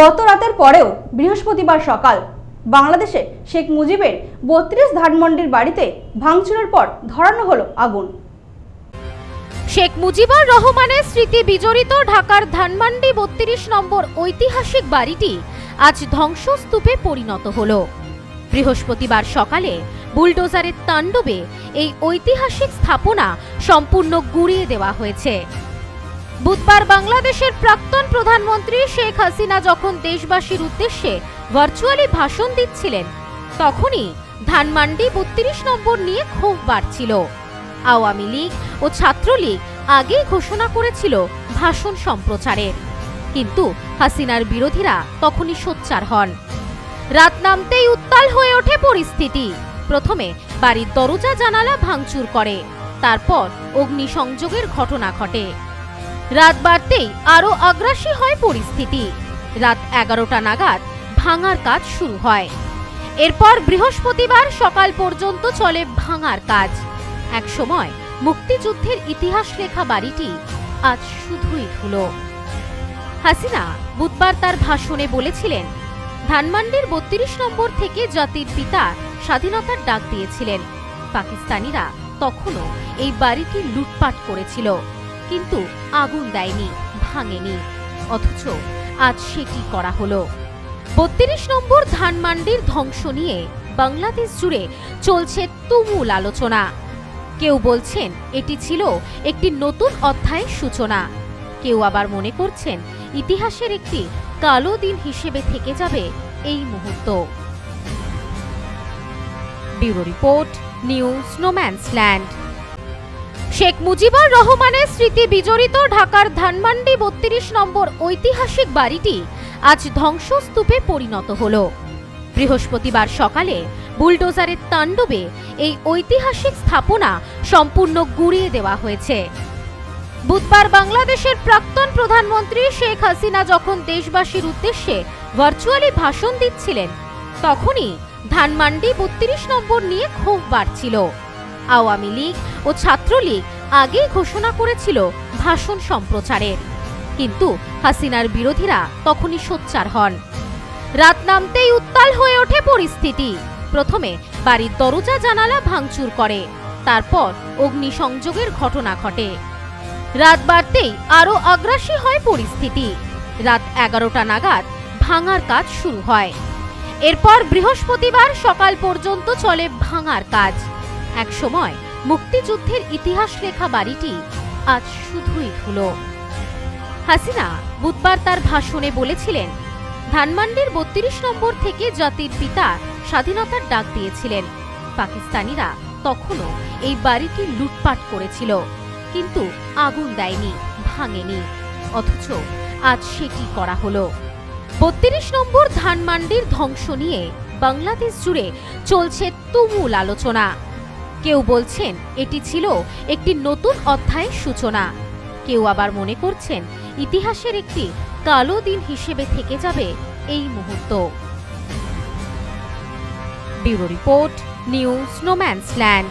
গত রাতের পরেও বৃহস্পতিবার সকাল বাংলাদেশে শেখ মুজিবের বত্রিশ ধানমন্ডির বাড়িতে ভাঙচুরের পর ধরানো হলো আগুন। শেখ মুজিবুর রহমানের স্মৃতি বিজড়িত ঢাকার ধানমান্ডি বত্রিশ নম্বর ঐতিহাসিক বাড়িটি আজ ধ্বংসস্তূপে পরিণত হল। বৃহস্পতিবার সকালে বুলডোজারের তাণ্ডবে এই ঐতিহাসিক স্থাপনা সম্পূর্ণ গুড়িয়ে দেওয়া হয়েছে। বুধবার বাংলাদেশের প্রাক্তন প্রধানমন্ত্রী শেখ হাসিনা যখন দেশবাসীর উদ্দেশ্যে ভার্চুয়ালি ভাষণ দিচ্ছিলেন, তখনই ধানমান্ডি বত্রিশ নম্বর নিয়ে ক্ষোভ বাড়ছিল। আওয়ামী লীগ ও ছাত্রলীগ আগেই ঘোষণা করেছিল ভাষণ সম্প্রচারের। কিন্তু হাসিনার বিরোধীরা তখনই সোচ্চার হন। রাত নামতেই উত্তাল হয়ে ওঠে পরিস্থিতি। প্রথমে বাড়ির দরজা জানালা ভাঙচুর করে, তারপর অগ্নিসংযোগের ঘটনা ঘটে। রাত বাড়তেই আরও আগ্রাসী হয় পরিস্থিতি। রাত এগারোটা নাগাদ ভাঙার কাজ শুরু হয়। এরপর বৃহস্পতিবার সকাল পর্যন্ত চলে ভাঙার কাজ। একসময় মুক্তিযুদ্ধের ইতিহাস লেখা বাড়িটি আজ শুধুই ধুলো। হাসিনা বুধবার তার ভাষণে বলেছিলেন, ধানমান্ডির বত্রিশ নম্বর থেকে জাতির পিতা স্বাধীনতার ডাক দিয়েছিলেন। পাকিস্তানিরা তখনও এই বাড়িটি লুটপাট করেছিল। কিন্তু আগুন দেয়নি, ভাঙেনি। অথচ আজ সেটি করা হলো? বত্রিশ নম্বর ধানমান্ডির ধ্বংস নিয়ে বাংলাদেশ জুড়ে চলছে তুমুল আলোচনা। কেউ বলছেন এটি ছিল একটি নতুন অধ্যায়ের সূচনা। কেউ আবার মনে করছেন ইতিহাসের একটি কালো দিন হিসেবে থেকে যাবে এই মুহূর্ত। Bureau report, news, no man's land. Sheikh Mujibur রহমানের স্মৃতি বিজড়িত ঢাকার ধানমান্ডি বত্রিশ নম্বর ঐতিহাসিক বাড়িটি আজ ধ্বংসস্তূপে পরিণত হল। বৃহস্পতিবার সকালে বুলডোজারের তাণ্ডবে এই ঐতিহাসিক স্থাপনা সম্পূর্ণ গুড়িয়ে দেওয়া হয়েছে। বুধবার বাংলাদেশের প্রাক্তন প্রধানমন্ত্রী শেখ হাসিনা যখন দেশবাসীর উদ্দেশ্যে ভার্চুয়ালি ভাষণ দিচ্ছিলেন, তখনই ধানমান্ডি বত্রিশ নম্বর নিয়ে ক্ষোভ বাড়ছিল। আওয়ামী লীগ ও ছাত্রলীগ আগেই ঘোষণা করেছিল ভাষণ সম্প্রচারের কিন্তু হাসিনার বিরোধীরা তখনই সোচ্চার হন। রাত নামতেই উত্তাল হয়ে ওঠে পরিস্থিতি। প্রথমে বাড়ির দরজা জানালা ভাঙচুর করে, তারপর অগ্নিসংযোগের ঘটনা ঘটে। রাত বাড়তেই আরও আগ্রাসী হয় পরিস্থিতি। রাত এগারোটা নাগাদ ভাঙার কাজ শুরু হয়। এরপর বৃহস্পতিবার সকাল পর্যন্ত চলে ভাঙার কাজ। একসময় মুক্তিযুদ্ধের ইতিহাস লেখা বাড়িটি আজ শুধুই ধুলো। হাসিনা বুধবার তার ভাষণে বলেছিলেন, ধানমান্ডির বত্রিশ নম্বর থেকে জাতির পিতা স্বাধীনতার ডাক দিয়েছিলেন। পাকিস্তানিরা তখনও এই বাড়িটি লুটপাট করেছিল, কিন্তু আগুন দেয়নি, ভাঙেনি। অথচ আজ সেটি করা হলো। বত্রিশ নম্বর ধানমান্ডির ধ্বংস নিয়ে বাংলাদেশ জুড়ে চলছে তুমুল আলোচনা। কেউ বলছেন এটি ছিল একটি নতুন অধ্যায়ের সূচনা। কেউ আবার মনে করছেন ইতিহাসের একটি কালো দিন হিসেবে থেকে যাবে এই মুহূর্ত। Bureau report, news, no man's land.